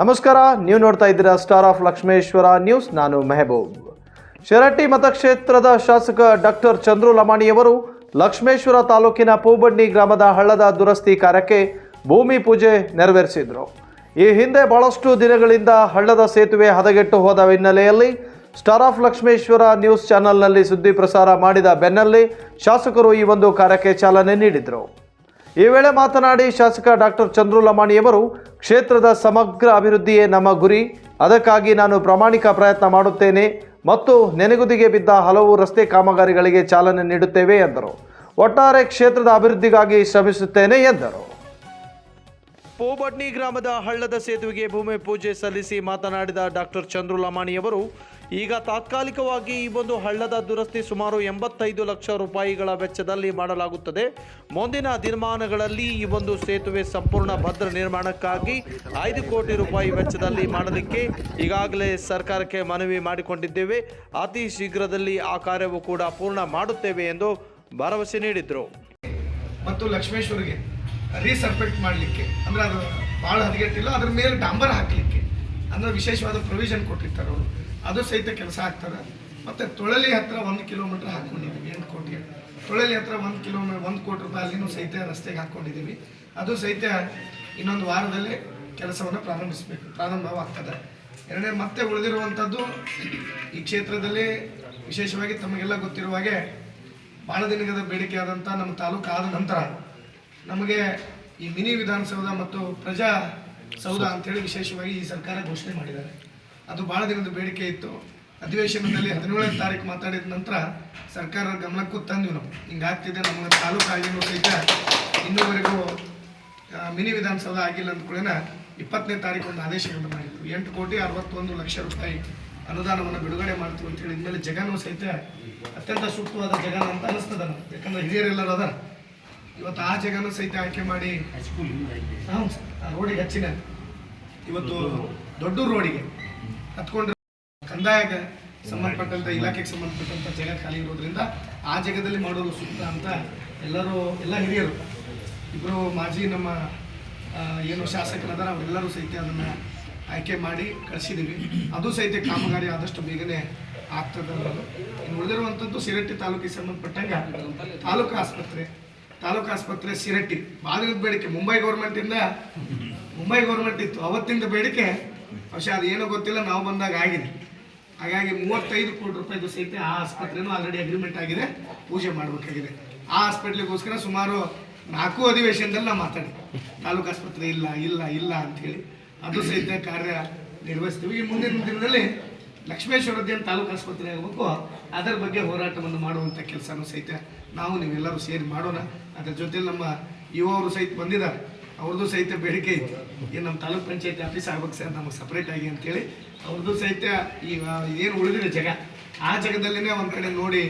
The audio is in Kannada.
ನಮಸ್ಕಾರ, ನೀವು ನೋಡ್ತಾ ಇದ್ದೀರಾ ಸ್ಟಾರ್ ಆಫ್ ಲಕ್ಷ್ಮೇಶ್ವರ ನ್ಯೂಸ್ ನಾನು ಮೆಹಬೂಬ್. ಶಿರಟ್ಟಿ ಮತಕ್ಷೇತ್ರದ ಶಾಸಕ ಡಾಕ್ಟರ್ ಚಂದ್ರು ಲಮಾಣಿಯವರು ಲಕ್ಷ್ಮೇಶ್ವರ ತಾಲೂಕಿನ ಪೂಬಡ್ಡಿ ಗ್ರಾಮದ ಹಳ್ಳದ ದುರಸ್ತಿ ಕಾರ್ಯಕ್ಕೆ ಭೂಮಿ ಪೂಜೆ ನೆರವೇರಿಸಿದರು. ಈ ಹಿಂದೆ ಬಹಳಷ್ಟು ದಿನಗಳಿಂದ ಹಳ್ಳದ ಸೇತುವೆ ಹದಗೆಟ್ಟು ಹೋದ ಹಿನ್ನೆಲೆಯಲ್ಲಿ ಸ್ಟಾರ್ ಆಫ್ ಲಕ್ಷ್ಮೇಶ್ವರ ನ್ಯೂಸ್ ಚಾನೆಲ್ನಲ್ಲಿ ಸುದ್ದಿ ಪ್ರಸಾರ ಮಾಡಿದ ಬೆನ್ನಲ್ಲೇ ಶಾಸಕರು ಈ ಒಂದು ಕಾರ್ಯಕ್ಕೆ ಚಾಲನೆ ನೀಡಿದರು. ಈ ವೇಳೆ ಮಾತನಾಡಿ ಶಾಸಕ ಡಾಕ್ಟರ್ ಚಂದ್ರು ಲಮಾಣಿಯವರು ಕ್ಷೇತ್ರದ ಸಮಗ್ರ ಅಭಿವೃದ್ಧಿಯೇ ನಮ್ಮ ಗುರಿ. ಅದಕ್ಕಾಗಿ ನಾನು ಪ್ರಾಮಾಣಿಕ ಪ್ರಯತ್ನ ಮಾಡುತ್ತೇನೆ ಮತ್ತು ನೆನೆಗುದಿಗೆ ಬಿದ್ದ ಹಲವು ರಸ್ತೆ ಕಾಮಗಾರಿಗಳಿಗೆ ಚಾಲನೆ ನೀಡುತ್ತೇವೆ ಎಂದರು. ಒಟ್ಟಾರೆ ಕ್ಷೇತ್ರದ ಅಭಿವೃದ್ಧಿಗಾಗಿ ಶ್ರಮಿಸುತ್ತೇನೆ ಎಂದರು. ಪೋಬಡ್ನಿ ಗ್ರಾಮದ ಹಳ್ಳದ ಸೇತುವೆಗೆ ಭೂಮಿ ಪೂಜೆ ಸಲ್ಲಿಸಿ ಮಾತನಾಡಿದ ಡಾಕ್ಟರ್ ಚಂದ್ರು ಲಮಾಣಿಯವರು ಈಗ ತಾತ್ಕಾಲಿಕವಾಗಿ ಈ ಒಂದು ಹಳ್ಳದ ದುರಸ್ತಿ ಸುಮಾರು ಎಂಬತ್ತೈದು ಲಕ್ಷ ರೂಪಾಯಿಗಳ ವೆಚ್ಚದಲ್ಲಿ ಮಾಡಲಾಗುತ್ತದೆ. ಮುಂದಿನ ದಿನಮಾನಗಳಲ್ಲಿ ಈ ಒಂದು ಸೇತುವೆ ಸಂಪೂರ್ಣ ಭದ್ರ ನಿರ್ಮಾಣಕ್ಕಾಗಿ ಐದು ಕೋಟಿ ರೂಪಾಯಿ ವೆಚ್ಚದಲ್ಲಿ ಮಾಡಲಿಕ್ಕೆ ಈಗಾಗಲೇ ಸರ್ಕಾರಕ್ಕೆ ಮನವಿ ಮಾಡಿಕೊಂಡಿದ್ದೇವೆ. ಅತಿ ಶೀಘ್ರದಲ್ಲಿ ಆ ಕಾರ್ಯವು ಕೂಡ ಪೂರ್ಣ ಮಾಡುತ್ತೇವೆ ಎಂದು ಭರವಸೆ ನೀಡಿದರು. ಮತ್ತು ಲಕ್ಷ್ಮೇಶ್ವರಿಗೆ ರೀಸರ್ಪೆಕ್ಟ್ ಮಾಡಲಿಕ್ಕೆ. ಅಂದರೆ ಅದು ಭಾಳ ಹದಗೆಟ್ಟಿಲ್ಲ, ಅದ್ರ ಮೇಲೆ ಡಾಂಬರ್ ಹಾಕಲಿಕ್ಕೆ. ಅಂದ್ರೆ ವಿಶೇಷವಾದ ಪ್ರೊವಿಷನ್ ಕೊಟ್ಟಿರ್ತಾರೆ ಅವರು. ಅದು ಸಹಿತ ಕೆಲಸ ಆಗ್ತದೆ. ಮತ್ತು ತೊಳಲಿ ಹತ್ರ ಒಂದು ಕಿಲೋಮೀಟ್ರ್ ಹಾಕ್ಕೊಂಡಿದ್ದೀವಿ ಎಂಟು ಕೋಟಿಗೆ. ತೊಳಲಿ ಹತ್ರ ಒಂದು ಕಿಲೋಮೀಟ್ರ್ ಒಂದು ಕೋಟಿ ರೂಪಾಯಿ ಅಲ್ಲಿನೂ ಸಹಿತ ರಸ್ತೆಗೆ ಹಾಕ್ಕೊಂಡಿದ್ದೀವಿ ಅದು ಸಹಿತ ಇನ್ನೊಂದು ವಾರದಲ್ಲಿ ಕೆಲಸವನ್ನು ಪ್ರಾರಂಭಿಸಬೇಕು, ಪ್ರಾರಂಭವಾಗ್ತದೆ. ಎರಡನೇ ಮತ್ತೆ ಉಳಿದಿರುವಂಥದ್ದು ಈ ಕ್ಷೇತ್ರದಲ್ಲಿ ವಿಶೇಷವಾಗಿ ತಮಗೆಲ್ಲ ಗೊತ್ತಿರುವ ಹಾಗೆ ಭಾಳ ದಿನದ ಬೇಡಿಕೆ ಆದಂಥ ನಮ್ಮ ತಾಲೂಕು ಆದ ನಂತರ ನಮಗೆ ಈ ಮಿನಿ ವಿಧಾನಸೌಧ ಮತ್ತು ಪ್ರಜಾ ಸೌಧ ಅಂತೇಳಿ ವಿಶೇಷವಾಗಿ ಈ ಸರ್ಕಾರ ಘೋಷಣೆ ಮಾಡಿದ್ದಾರೆ. ಅದು ಭಾಳ ದಿನದ ಬೇಡಿಕೆ ಇತ್ತು. ಅಧಿವೇಶನದಲ್ಲಿ ಹದಿನೇಳನೇ ತಾರೀಕು ಮಾತಾಡಿದ ನಂತರ ಸರ್ಕಾರ ಗಮನಕ್ಕೂ ತಂದ್ವಿ ನಾವು ಹಿಂಗಾಗ್ತಿದೆ, ನಮ್ಮ ತಾಲೂಕು ಆಗಿರೋ ಸಹಿತ ಇನ್ನೂವರೆಗೂ ಮಿನಿ ವಿಧಾನಸೌಧ ಆಗಿಲ್ಲ ಅಂದ್ಕೊಳ್ಳೇನ ಇಪ್ಪತ್ತನೇ ತಾರೀಕು ಒಂದು ಆದೇಶಗಳನ್ನು ಮಾಡಿದ್ರು. ಎಂಟು ಕೋಟಿ ಅರವತ್ತೊಂದು ಲಕ್ಷ ರೂಪಾಯಿ ಅನುದಾನವನ್ನು ಬಿಡುಗಡೆ ಮಾಡ್ತೀವಿ ಅಂತ ಹೇಳಿ ಮೇಲೆ ಜಗನೂ ಸಹಿತ ಅತ್ಯಂತ ಸೂಕ್ತವಾದ ಜಗನ ಅಂತ ಅನಿಸ್ತದ. ಯಾಕಂದ್ರೆ ಹಿರಿಯರೆಲ್ಲರೂ ಅದ ಇವತ್ತು ಆ ಜಗನ ಸಹಿತ ಆಯ್ಕೆ ಮಾಡಿ ಆ ರೋಡಿಗೆ ಹಚ್ಚಿನ ಇವತ್ತು ದೊಡ್ಡ ರೋಡಿಗೆ ಹತ್ಕೊಂಡ್ರೆ ಕಂದಾಯಕ್ಕೆ ಸಂಬಂಧಪಟ್ಟಂತ ಇಲಾಖೆಗೆ ಸಂಬಂಧಪಟ್ಟಂತ ಜಾಗ ಖಾಲಿ ಇರೋದ್ರಿಂದ ಆ ಜಾಗದಲ್ಲಿ ಮಾಡೋದು ಸೂಕ್ತ ಅಂತ ಎಲ್ಲರೂ ಎಲ್ಲ ಹಿರಿಯರು. ಇಬ್ಬರು ಮಾಜಿ ನಮ್ಮ ಏನು ಶಾಸಕರದಾರ ಅವರೆಲ್ಲರೂ ಸಹಿತ ಅದನ್ನು ಆಯ್ಕೆ ಮಾಡಿ ಕಳಿಸಿದ್ದೀವಿ. ಅದು ಸಹಿತ ಕಾಮಗಾರಿ ಆದಷ್ಟು ಬೇಗನೆ ಆಗ್ತದೆ ಅನ್ನೋದು. ಇನ್ನು ಉಳಿದಿರುವಂಥದ್ದು ಸಿರಟ್ಟಿ ತಾಲೂಕಿಗೆ ಸಂಬಂಧಪಟ್ಟಂಗೆ ತಾಲೂಕು ಆಸ್ಪತ್ರೆ. ತಾಲೂಕು ಆಸ್ಪತ್ರೆ ಸಿರಟ್ಟಿ ಬಾಗಿಲದ ಬೇಡಿಕೆ ಮುಂಬೈ ಗೌರ್ಮೆಂಟಿಂದ ಮುಂಬೈ ಗೌರ್ಮೆಂಟ್ ಇತ್ತು. ಅವತ್ತಿಂದ ಬೇಡಿಕೆ ಬಹುಶಃ ಅದು ಏನೋ ಗೊತ್ತಿಲ್ಲ, ನಾವು ಬಂದಾಗ ಆಗಿದೆ. ಹಾಗಾಗಿ ಮೂವತ್ತೈದು ಕೋಟಿ ರೂಪಾಯಿದು ಸಹಿತ ಆ ಆಸ್ಪತ್ರೆನೂ ಆಲ್ರೆಡಿ ಅಗ್ರಿಮೆಂಟ್ ಆಗಿದೆ. ಪೂಜೆ ಮಾಡಬೇಕಾಗಿದೆ. ಆ ಹಾಸ್ಪಿಟ್ಲಿಗೋಸ್ಕರ ಸುಮಾರು ನಾಲ್ಕು ಅಧಿವೇಶನದಲ್ಲಿ ನಾವು ಮಾತಾಡಿ. ತಾಲೂಕು ಆಸ್ಪತ್ರೆ ಇಲ್ಲ ಇಲ್ಲ ಇಲ್ಲ ಅಂಥೇಳಿ. ಅದು ಸಹಿತ ಕಾರ್ಯ ನಿರ್ವಹಿಸ್ತೀವಿ. ಈ ಮುಂದಿನ ದಿನದಲ್ಲಿ ಲಕ್ಷ್ಮೇಶ್ವರದ್ದು ಉದ್ಯಾನ ತಾಲೂಕು ಆಸ್ಪತ್ರೆ ಆಗಬೇಕು, ಅದರ ಬಗ್ಗೆ ಹೋರಾಟವನ್ನು ಮಾಡುವಂಥ ಕೆಲಸನೂ ಸಹಿತ ನಾವು ನೀವೆಲ್ಲರೂ ಸೇರಿ ಮಾಡೋಣ. ಅದರ ಜೊತೆಲಿ ನಮ್ಮ ಯುವವರು ಸಹಿತ ಬಂದಿದ್ದಾರೆ. ಅವ್ರದ್ದು ಸಹಿತ ಬೇಡಿಕೆ ಇತ್ತು ಏನು ನಮ್ಮ ತಾಲೂಕ್ ಪಂಚಾಯತಿ ಆಫೀಸ್ ಆಗ್ಬೇಕು ಸರ್, ನಮಗೆ ಸಪ್ರೇಟ್ ಆಗಿ ಅಂತೇಳಿ ಅವ್ರದ್ದು ಸಹಿತ ಈಗ ಏನು ಉಳಿದಿದೆ ಜಗ, ಆ ಜಾಗದಲ್ಲಿನೇ ಒಂದು ಕಡೆ ನೋಡಿ